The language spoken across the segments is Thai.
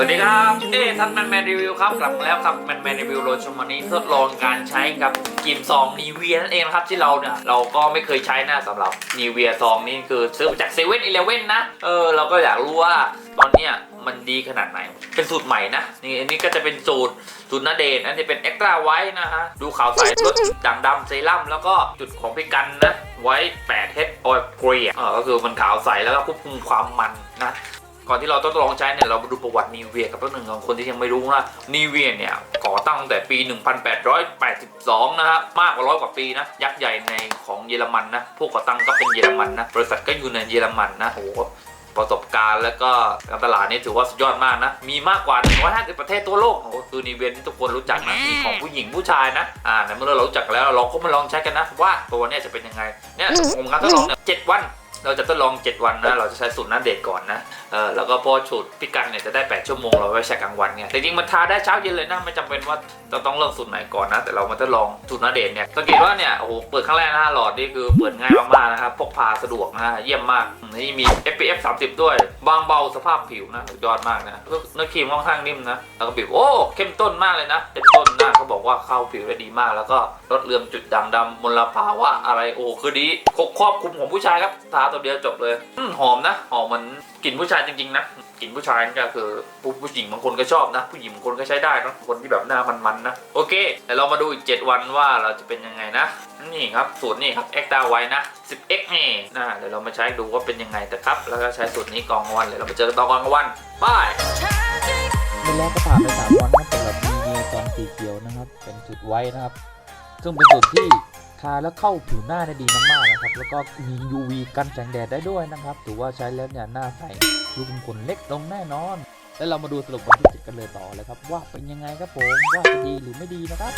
สวัสดีครับ เอ้ทันแมนแมนรีวิวครับ กลับมาแล้วครับแมนแมนรีวิวโรชมวันนี้ทดลองการใช้กับกิมซองนีเวียนั่นเองนะครับที่เราเนี่ยเราก็ไม่เคยใช้นะสำหรับนีเวียซองนี่คือซื้อมาจากเซเว่นอีเลเว่นนะ เออเราก็อยากรู้ว่าตอนเนี้ยมันดีขนาดไหน เป็นสูตรใหม่นะ นี่อันนี้ก็จะเป็นสูตรสูตรนาเดนอันนี้เป็นเอ็กตร้าไว้นะฮะ ดูขาวใส่ลดด่างดำเซรั่มแล้วก็จุดของพี่กันนะ ไว้8 h ออยเกรียอ่าก็คือมันขาวใสแล้วก็ควบคุมความมันนะ ก่อนที่เราต้องลองใช้เนี่ยเรามาดูประวัตินีเวียกับตัวหนึ่งของคนที่ยังไม่รู้นะนีเวียเนี่ยก่อตั้งตั้งแต่ปี 1882 นะฮะมากกว่าร้อยกว่าปีนะยักษ์ใหญ่ในของเยอรมันนะพวกก่อตั้งก็เป็นเยอรมันนะบริษัทก็อยู่ในเยอรมันนะโอ้โหประสบการณ์แล้วก็การตลาดนี่ถือว่าสุดยอดมากนะ มีมากกว่า 150 ประเทศทั่วโลกโอ้โหคือนีเวียนี่ทุกคนรู้จักนะ มีของผู้หญิงผู้ชายนะ อ่าในเมื่อเรารู้จักแล้วเราก็มาลองใช้กันนะ ว่าตัวเนี่ยจะเป็นยังไง เนี่ยผมการทดลองเนี่ยเจ็ดวัน เราจะทดลอง 7 วันนะเราจะใช้สูตรหน้าเดทก่อนนะเออแล้วก็พอสูตรพิกันเนี่ยจะได้ 8 ชั่วโมงเราไว้ใช้กลางวันไงแต่จริงๆมันทาได้เช้าเย็นเลยนะไม่จำเป็นว่าจะต้องเริ่มสูตรไหนก่อนนะ แต่เรามาทดลองสูตรหน้าเดทเนี่ยสังเกตว่าเนี่ยโอ้โหเปิดครั้งแรกนะฮะหลอดนี่คือเปิดง่ายมากๆนะครับพกพาสะดวกนะฮะเยี่ยมมากนี่มี SPF 30 ด้วย บางเบาสภาพผิวนะสุดยอดมากนะเนื้อครีมค่อนข้างนิ่มนะแล้วก็ผิวโอ้เข้มต้นมากเลยนะเข้มต้นนะเขาบอกว่าเข้าผิวได้ดีมาก แล้วก็ลดเลือนจุดด่างดำมลภาวะอะไรโอ้คือดีครอบคลุมของผู้ชายครับทาตัวเดียวจบเลยหอมนะหอมเหมือนกลิ่นผู้ชายจริงๆนะกลิ่นผู้ชายนี่ก็คือผู้ผู้หญิงบางคนก็ชอบนะ ผู้หญิงบางคนก็ใช้ได้นะคนที่แบบหน้ามันๆนะโอเคเดี๋ยวเรามาดูอีก 7 วันว่าเราจะเป็นยังไงนะ นี่ครับสูตรนี่ครับ x ดาไว้นะ 10x นี่นะเดี๋ยวเรามาใช้ดูว่าเป็นยังไงแต่ครับ แล้วก็ใช้สูตรนี้กองวันเลยเรามาเจอกันตอนกลางวันบายไม่แล้วก็ผ่านไปสามวันครับสำหรับมีเนียซองสีเขียวนะครับ เป็นสูตรไว้นะครับ ซึ่งเป็นสูตรที่ ทาแล้วเข้าผิวหน้าได้ดีมากๆนะครับ แล้วก็มี UV กันแสงแดดได้ด้วยนะครับ ถือว่าใช้แล้วเนี่ยหน้าใสรูขุมขนเล็กลงแน่นอน แล้วเรามาดูสรุปวันที่เจ็ดกันเลยต่อเลยครับ ว่าเป็นยังไงครับผม ว่าจะดีหรือไม่ดีนะครับ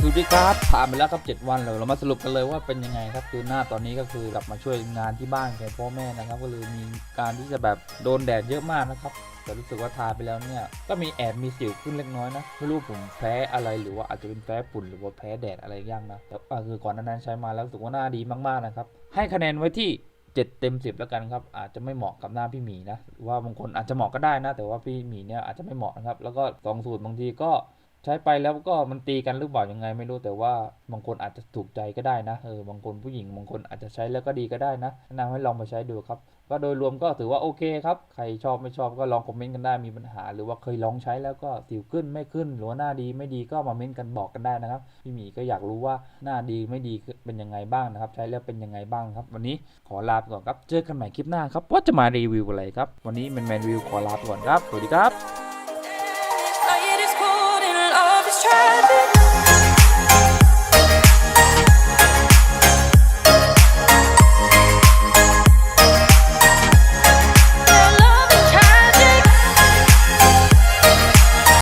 สวัสดีครับผ่านไปแล้วครับ 7 วันแล้วเรามาสรุปกันเลยว่าเป็นยังไงครับคือหน้าตอนนี้ก็คือกลับมาช่วยงานที่บ้านของพ่อแม่นะครับ ก็เลยมีการที่จะแบบโดนแดดเยอะมากนะครับ แต่รู้สึกว่าทาไปแล้วเนี่ย ก็มีแอบมีสิวขึ้นเล็กน้อยนะ ไม่รู้ผมแพ้อะไรหรือว่าอาจจะเป็นแพ้ฝุ่นหรือว่าแพ้แดดอะไรย่างนะ แต่คือก่อนนานั้นใช้มาแล้วรู้สึกว่าหน้าดีมากๆนะครับ ให้คะแนนไว้ที่7เต็ม 10 แล้วกันครับ อาจจะไม่เหมาะกับหน้าพี่หมีนะว่าบางคนอาจจะเหมาะก็ได้นะ แต่ว่าพี่หมีเนี่ยอาจจะไม่เหมาะนะครับ แล้วก็สองสูตรบางทีก็ ใช้ไปแล้วก็มันตีกันหรือเปล่ายังไงไม่รู้แต่ว่าบางคนอาจจะถูกใจก็ได้นะเออบางคนผู้หญิงบางคนอาจจะใช้แล้วก็ดีก็ได้นะแนะนำให้ลองไปใช้ดูครับ ก็โดยรวมก็ถือว่าโอเคครับใครชอบไม่ชอบก็ลองคอมเมนต์กันได้มีปัญหา หรือว่าเคยลองใช้แล้วก็สิวขึ้นไม่ขึ้นหรือว่าหน้าดีไม่ดีก็มาเม้นต์กันบอกกันได้นะครับพี่หมีก็อยากรู้ว่าหน้าดีไม่ดีเป็นยังไงบ้างนะครับ ใช้แล้วเป็นยังไงบ้างครับ วันนี้ขอลาไปก่อนครับเจอกันใหม่คลิปหน้าครับว่าจะมารีวิวอะไรครับวันนี้แมนแมนรีวิวขอลาไปก่อนครับสวัสดีครับ try this.